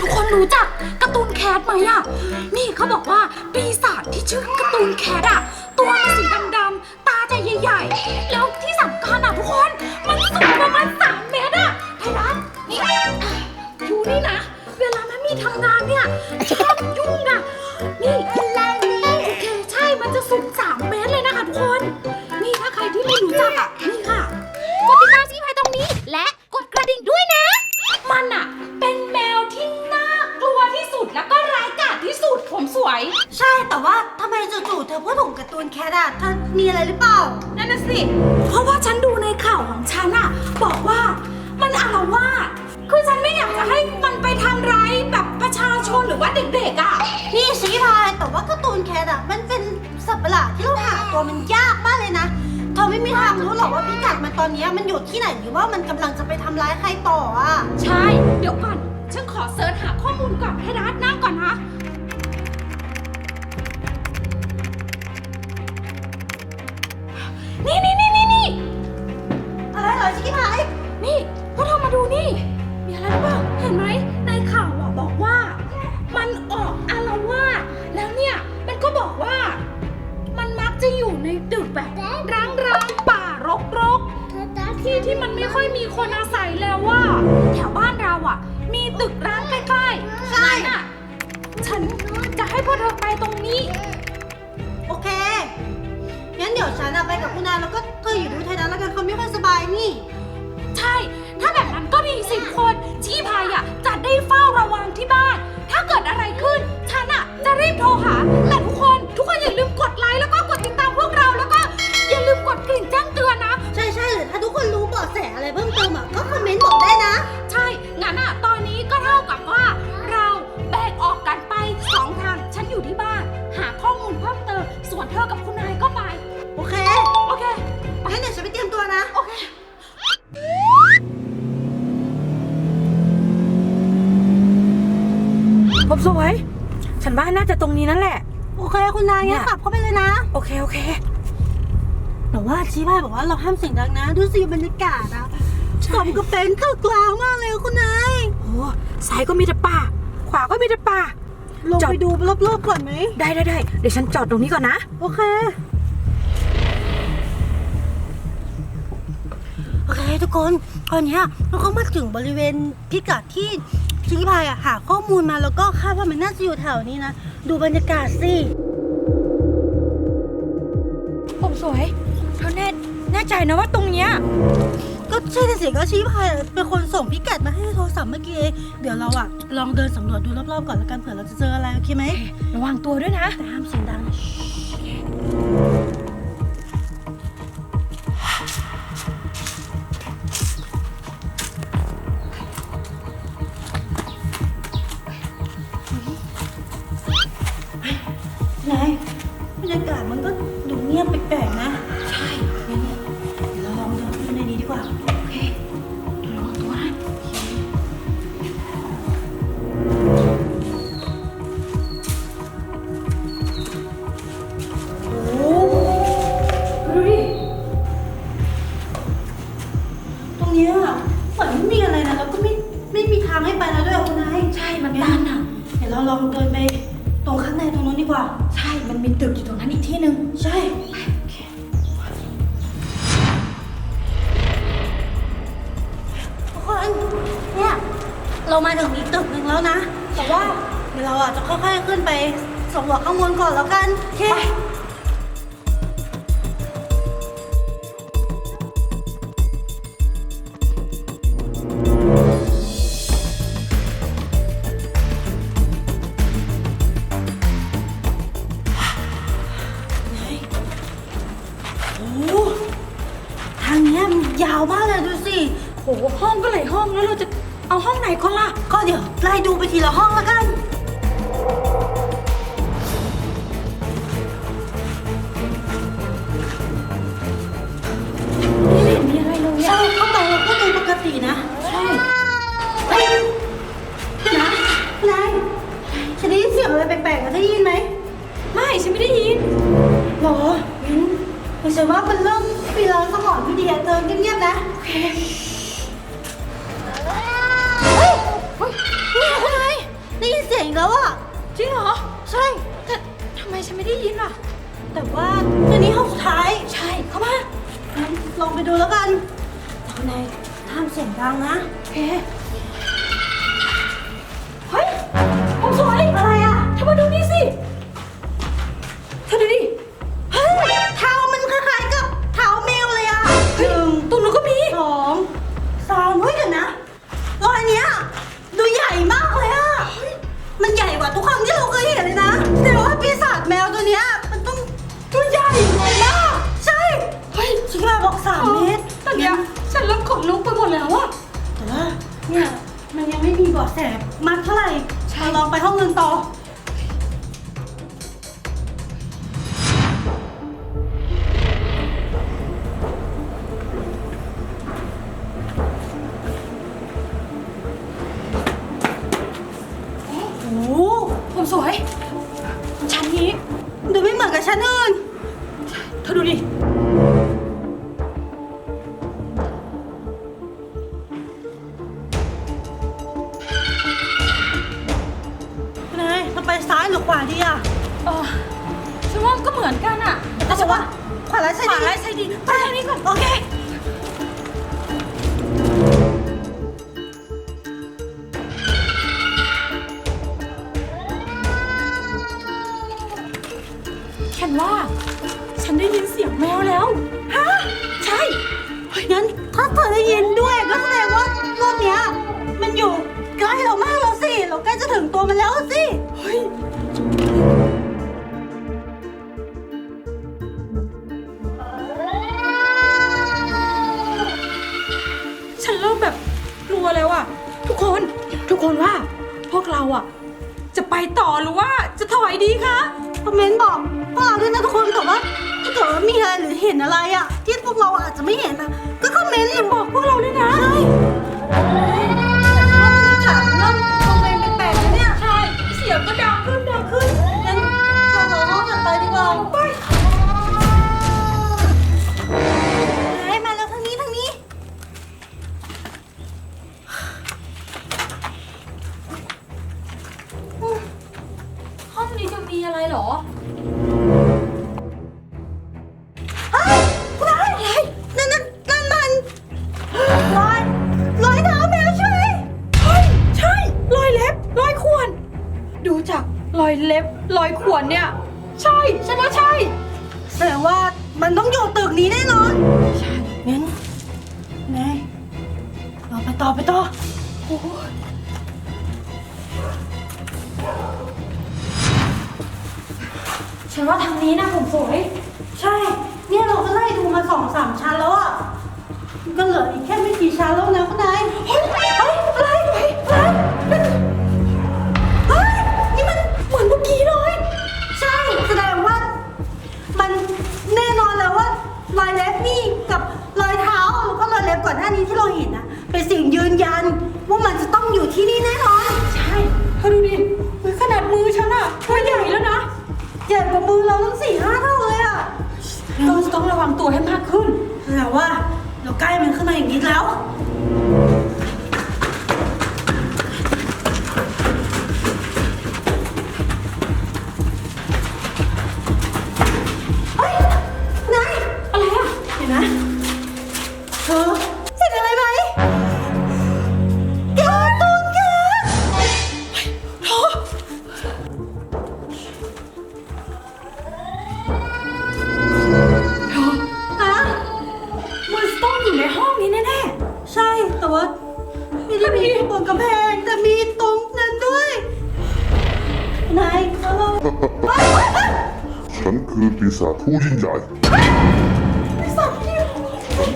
ทุกคนรู้จักการ์ตูนแคทไหมอะนี่เขาบอกว่าปีศาจที่ชื่อการ์ตูนแคทอะตัวมันสีดำๆ ตาจะใหญ่ๆ แล้วที่สำคัญอะทุกคน มันสูงประมาณสาม วยใช่แต่ว่าทำไมจู่ๆเธอพูดถึงการ์ตูนแคทอะเธอมีอะไรหรือเปล่า นั่นน่ะสิ เพราะว่าฉันดูในข่าวของฉันอะบอกว่ามันอาละวาดคือฉันไม่อยากจะให้มันไปทำร้ายแบบประชาชนหรือว่าเด็กๆอะนี่ชี้พายแต่ว่าการ์ตูนแคทอะมันเป็นสัตว์ประหลาดที่เราหาตัวมันยากมากเลยนะเธอไม่มีทางรู้หรอกว่าพิกัดมันตอนเนี้ยมันอยู่ที่ไหนหรือว่ามันกำลังจะไปทำร้ายใครต่ออะใช่ เดี๋ยวก่อน ฉันขอเสิร์ชหาข้อมูลก่อนให้รัดนั่งก่อนนะิบคนที่พายอะจะได้เฝ้าระวังที่บ้าน ถ้าเกิดอะไรขึ้น ฉันอะจะรีบโทรหา ผมสวย ฉันว่าน่าจะตรงนี้นั่นแหละ โอเคคุณนายเนี่งั้นยขับเข้าไปเลยนะ โอเคโอเค แต่ว่าชี้พายบอกว่าเราห้ามเสียงดังนะ ดูสิบรรยากาศอะสมกับเป็นข้าวกลางมากเลยคุณนายโอ้ซ้ายก็มีแต่ป่า ขวาก็มีแต่ป่า ลงจอด ไปดูรอบๆก่อนไหม ได้ได้ได้เดี๋ยวฉันจอดตรงนี้ก่อนนะ โอเค โอเคทุกคนตอนเนี้ยเราก็มาถึงบริเวณพิกัดที่ ชี้พายอะหาข้อมูลมาแล้วก็คาดว่ามันน่าจะอยู่แถวนี้นะ ดูบรรยากาศสิ ผมสวยเธอแน่แน่ใจนะว่าตรงเนี้ยก็ใช่สิก็ชี้พายเป็นคนส่งพิกัดมาให้โทรศัพท์เมื่อกี้เองเดี๋ยวเราอะลองเดินสำรวจดูรอบๆก่อนแล้วกันเผื่อเราจะเจออะไรโอเคไหมระวังตัวด้วยนะแต่ห้ามเสียงดังนะ ดูเงียบแปลกๆนะ เรามาถึงอีกตึกหนึ่งแล้วนะ แต่ว่าเดี๋ยวเราอะจะค่อยๆขึ้นไปสำรวจข้างบนก่อนแล้วกันโอเค เดี๋ยวไล่ดูไปทีละห้องแล้วกัน ไม่เห็นมีอะไรเลยใช่อะเข้าไปเราก็ดูปกตินะ ใช่เฮ้ยนะนายฉันได้ยินเสียงอะไรแปลกๆอะได้ยินไหมไม่ฉันไม่ได้ยิน หรองั้นไม่ใช่ว่ามันเริ่มปีแล้วสมองพี่เดียเติมเงียบๆนะเฮ้ยเฮ้ยนี่คุ เสียงแล้วอะ จริงเหรอ ใช่ แต่ทำไมฉันไม่ได้ยินอะ แต่ว่าในนี้ห้องสุดท้าย ใช่ เข้ามางั้นลองไปดูแล้วกันตอนในห้ามเสียงดังนะ โอเค ยังไม่มีเบาะแสมากเท่าไหร่ใช่เราลองไปห้องอื่นต่อ ซ้ายหรือขวาดีอะเออฉันว่าก็เหมือนกันอะแต่ฉันว่าขวาร้ายใช่ขดีวาร้ายใช่ดีไปทางนี้ก่อนโอเค ฉันว่า ฉันได้ยินเสียงแมวแล้ว ฮะ ใช่เฮ้ยงั้นถ้าเธอได้ยินด้วยก็แสดงว่ารอบเนี้ยมันอยู่ใกล้เรามากแล้วสิเรา ใกล้จะถึงตัวมันแล้วสิ เฮ้ย ฉันเริ่มแบบกลัวแล้วอะทุกคนทุกคนว่า พวกเราอะจะไปต่อหรือว่าจะถอยดีคะคอมเมนต์บอกพวกเราด้วยนะทุกคนแต่ว่าถ้าเกิดว่ามีอะไรหรือเห็นอะไรอะที่พวกเราอาจจะไม่เห็นนะก็คอมเมนต์บอกพวกเราด้วยนะใช่ ต่อไปต่อโอ้ยฉันว่าทางนี้นะผมสวย ใช่ เนี่ยเราก็ไล่ดูมาสองสามชั้นแล้วอะก็เหลืออีกแค่ไม่กี่ชั้นแล้วนะคุณนายเฮ้ย เห็นนะเป็นสิ่งยืนยันว่ามันจะต้องอยู่ที่นี่แน่นอน ใช่เธอดูดิเฮ้ยขนาดมือฉันอะตัวใหญ่แล้วนะ ใหญ่กว่ามือเราตั้งสี่ห้าเท่าเลยอะเราจะต้องระวังตัวให้มากขึ้นแต่ว่าเราใกล้มันขึ้นมาอย่างนี้แล้ว ศาจผู้ยิ่งใหญ่สัตว์ที่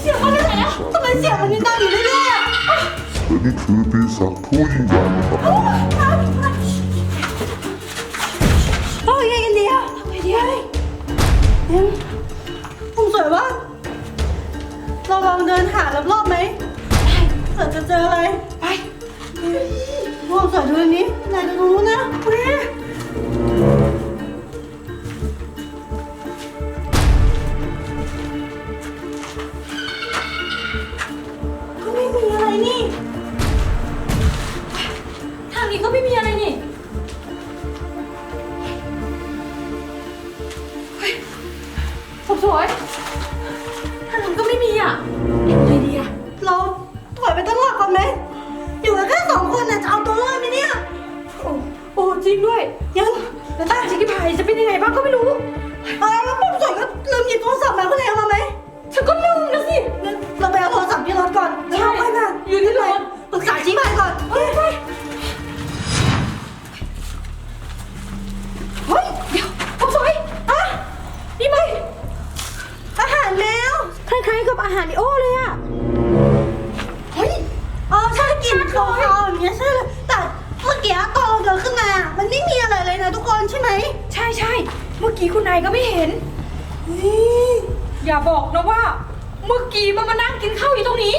เสียงมันอะไรอะทำไมเสียงมันยังดังอยู่เรื่อยๆอะฉันคือปีศาจผู้ยิ่งใหญ่ครับโอ้ยยังไงกันดีอะทำไงดีอะเอ็มผมสวยว่าเราลองเดินหารอบๆไหมเผื่อจะเจออะไร ไปผมสวยดูอันนี้นายจะรู้นะเว้ย ด้วย ยังแล้วตาชิคกี้พายจะเป็นยังไงบ้างก็ไม่รู้เออแล้วผมสวยก็ลืมหยิบโทรศัพท์มาคุณเอมาไหมฉันก็ลืมนะสิงั้นเราไปเอาโทรศัพท์ที่รถก่อนเดี๋ยวเราค่อยมาอยู่ที่รถปรึกษาชี้พายก่อนเฮ้ยเฮ้ยเฮ้ยเดี๋ยวผมสวยอะนี่ไหมอาหารแมวคล้ายๆกับอาหารลิโอเลยอะเฮ้ยเออใช่กลินคาวๆอย่างเงี้ยใช่เลย ม ใช่ใช่เมื่อกี้คุณนายก็ไม่เห็นอย่าบอกนะว่า เมื่อกี้มันมานั่งกินข้าวอยู่ตรงนี้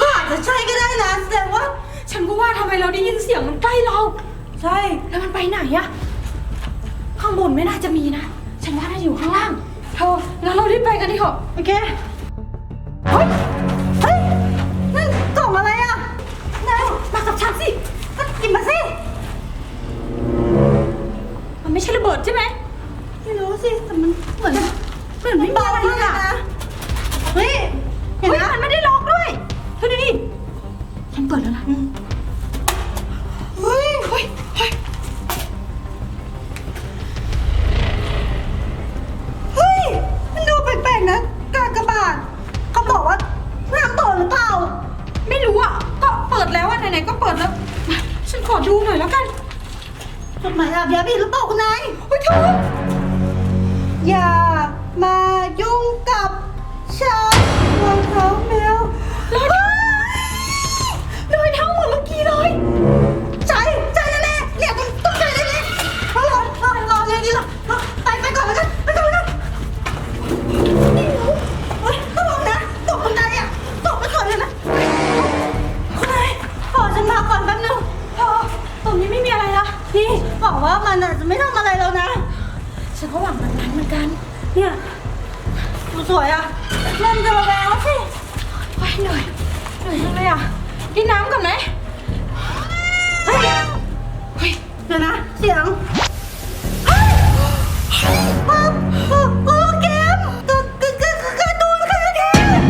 ก็อาจจะใช่ก็ได้นะแสดงว่า ฉันก็ว่าทำไมเราได้ยินเสียงมันใกล้เรา ใช่แล้วมันไปไหนอะข้างบนไม่น่าจะมีนะ ฉันว่าน่าจะอยู่ข้างล่างเธอแล้วเรารีบไปกันดีกว่าโอเค ใช่ระเบิดใช่ไหม ไม่รู้สิแต่ กินน้ำก่อนไหมเฮ้ยเฮ้ยเดี๋ยวนะ เสียงเฮ้ยโอ้โอ้โอ้เกมกระกระกระกระการ์ตูนค่ะเกม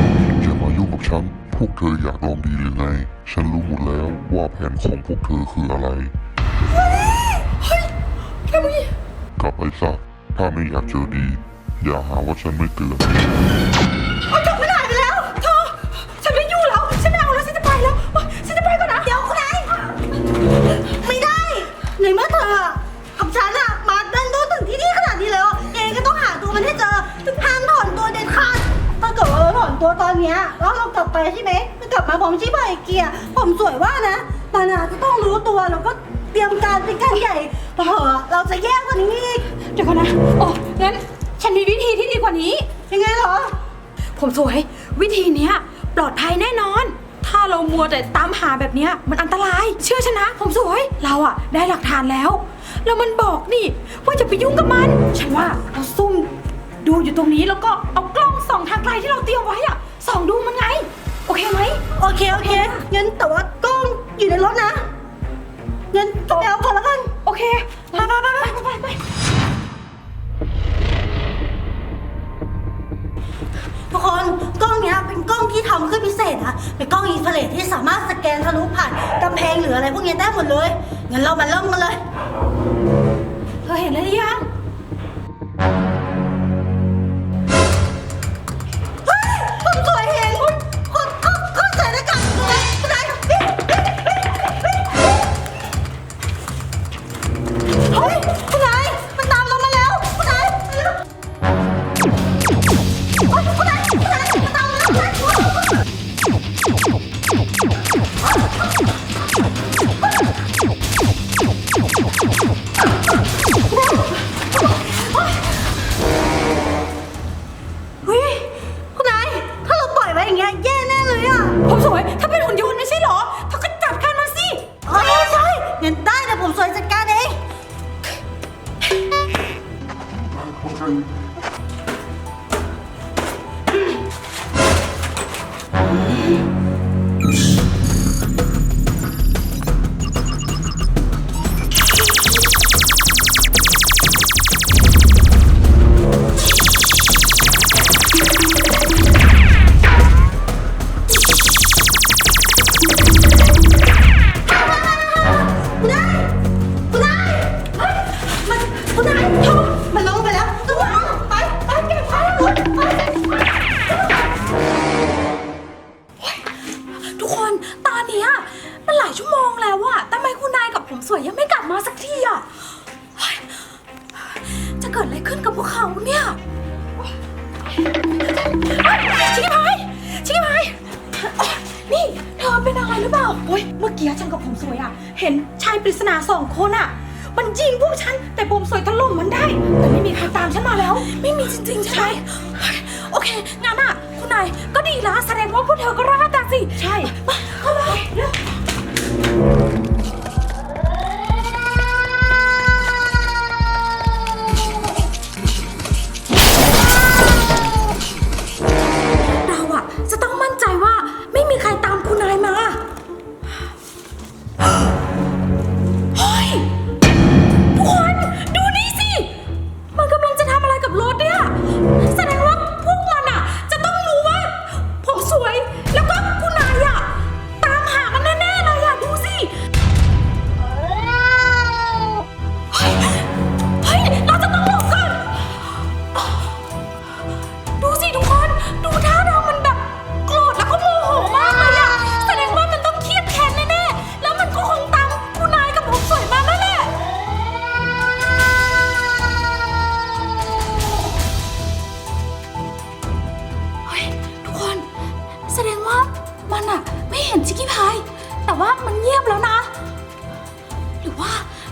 อย่ามายุ่งกับฉัน พวกเธออยากลองดีหรือไง ฉันรู้หมดแล้วว่าแผนของพวกเธอคืออะไรแค่เมื่อกี้กลับไปซะ ถ้าไม่อยากเจอดี อย่าหาว่าฉันไม่เตือน เอาจบ กับฉันอะมาเดินดูถึงที่นี่ขนาดนี้แล้วยังไงก็ต้องหาตัวมันให้เจอห้ามถอนตัวเด็ดขาดถ้าเกิดว่าเราถอนตัวตอนเนี้ยแล้วเรากลับไปใช่ไหมจะกลับมาผมชี้ไปเกียร์ผมสวยว่านะมันอะจะต้องรู้ตัวแล้วก็เตรียมการเป็นการใหญ่เผลอเราจะแย่กว่านี้อีกเดี๋ยวก่อนนะ โอ้งั้นฉันมีวิธีที่ดีกว่านี้ ยังไงเหรอ ผมสวย วิธีเนี้ยปลอดภัยแน่นอน ถ้าเรามัวแต่ตามหาแบบเนี้ยมันอันตราย เชื่อฉันนะ ผมสวย เราอะได้หลักฐานแล้ว แล้วมันบอกนี่ ว่าจะไปยุ่งกับมัน ฉันว่าเราซุ่มดูอยู่ตรงนี้แล้วก็เอากล้องส่องทางไกลที่เราเตรียมไว้อะส่องดูมันไง โอเคไหมโอเค โอเคงั้นแต่ว่ากล้องอยู่ในรถนะงั้นก็ไปเอาก่อนแล้วกัน โอเคไปไปไปไปไปไปทุกคนกล้องเนี้ยเป็นกล้องที่ทำขึ้นพิเศษนะเป็นกล้องอินฟราเรดที่สามารถสแกนทะลุผ่านกำแพงหรืออะไรพวกเนี้ยได้หมดเลย งั้นเรามาเริ่มกันเลย เธอเห็นแล้วหรือยัง time งั้นอะ คุณนายก็ดีละแสดงว่าพวกเธอก็รอดแต่สิ ใช่ เข้าไป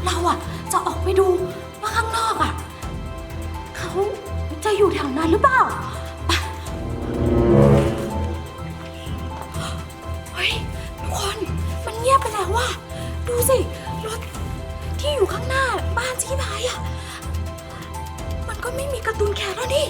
เราอะจะออกไปดูว่าข้างนอกอะเขาจะอยู่แถวนั้นหรือเปล่าไปเฮ้ยทุกคนมันเงียบไปแล้วว่ะดูสิรถที่อยู่ข้างหน้าบ้านชี้พายอะมันก็ไม่มีการ์ตูนแคร์แล้วนี่